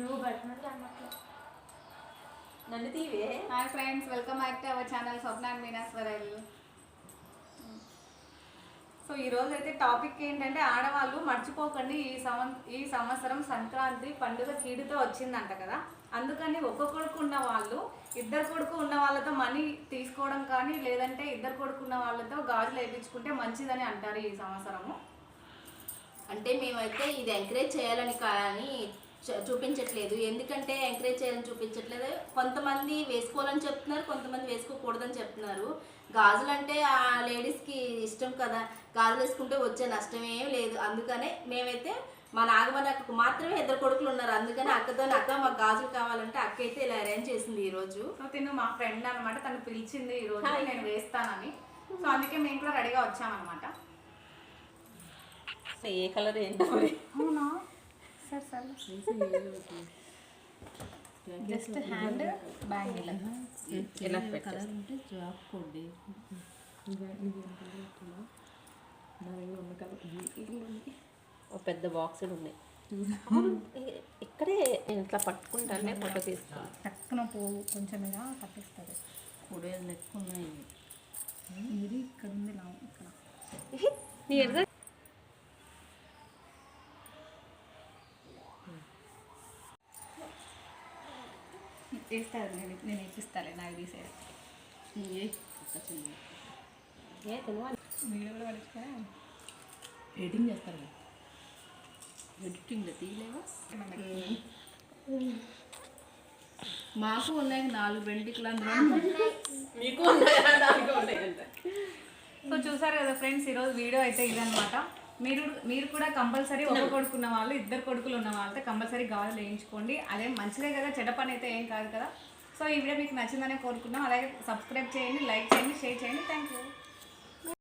నువ్వు అన్నట్లు నన్ను తీవే. Hi friends welcome back to our channel Swapna and మీనాస్వరల్ so ఈరోజు అయితే టాపిక్ ఏంటంటే ఆడవాళ్ళు మర్చిపోకండి ఈ సంవ ఈ సంవత్సరం సంక్రాంతి పండుగ కీడుతో వచ్చిందంట కదా. అందుకని ఒక్క కొడుకు ఉన్న వాళ్ళు ఇద్దరు కొడుకు ఉన్న వాళ్ళతో మనీ తీసుకోవడం కానీ లేదంటే ఇద్దరు కొడుకు ఉన్న వాళ్ళతో గాజులు వేయించుకుంటే మంచిదని అంటారు ఈ సంవత్సరము. అంటే మేమైతే ఇది ఎంకరేజ్ చేయాలని కానీ చూపించట్లేదు. ఎందుకంటే ఎంకరేజ్ చేయాలని చూపించట్లేదు. కొంతమంది వేసుకోవాలని చెప్తున్నారు కొంతమంది వేసుకోకూడదని చెప్తున్నారు. గాజులు అంటే ఆ లేడీస్కి ఇష్టం కదా. గాజులు వేసుకుంటే వచ్చే నష్టం ఏం లేదు. అందుకనే మేమైతే మా నాగమణి అక్కకు మాత్రమే ఇద్దరు కొడుకులు ఉన్నారు. అందుకని అక్కతో అక్క మాకు గాజులు కావాలంటే అక్క అయితే ఇలా అరేంజ్ చేసింది ఈరోజు. సో తిను మా ఫ్రెండ్ అనమాట తను పిలిచింది ఈ రోజు నేను వేస్తానని. సో అందుకే మేము కూడా రెడీగా వచ్చామన్నమాట. ఏ కలర్ ఏంటో అవునా? సరే. సరే జస్ట్ హ్యాండ్ బ్యాంగిల్ ఇలా. పెట్టేసి ఉంటే జాబ్ కొద్ది ఓ పెద్ద బాక్సులు ఉన్నాయి ఇక్కడే నేను ఇట్లా పట్టుకుంటానే ఫోటో తీస్తాను. టక్కున పోవు కొంచెం ఇలా పట్టిస్తుంది కొడేలు లెక్క ఉన్నాయి. ఇది ఇక్కడ ఉంది లావు ఇక్కడ. తీస్తారు నేను నేను ఇప్పిస్తాలే నాకు తీసేది ఏ వీడియో కూడా పడుచుకొని ఎడిటింగ్ చేస్తారు కదా. ఎడిటింగ్ తీయలేవా? మాకు ఉన్నాయి నాలుగు వెంటికలు అందులో. మీకు సో చూసారు కదా ఫ్రెండ్స్ ఈరోజు వీడియో అయితే ఇదనమాట మీరు మీరు కూడా కంపల్సరీ ఒక కొడుకున్న వాళ్ళు ఇద్దరు కొడుకులు ఉన్న వాళ్ళతో కంపల్సరీ గాజులు వేయించుకోండి. అదే మంచిదే కదా చెడ్డ పని అయితే ఏం కాదు కదా. సో ఈ వీడియో మీకు నచ్చిందనే కోరుకున్నాం అలాగే సబ్స్క్రైబ్ చేయండి లైక్ చేయండి షేర్ చేయండి. Thank you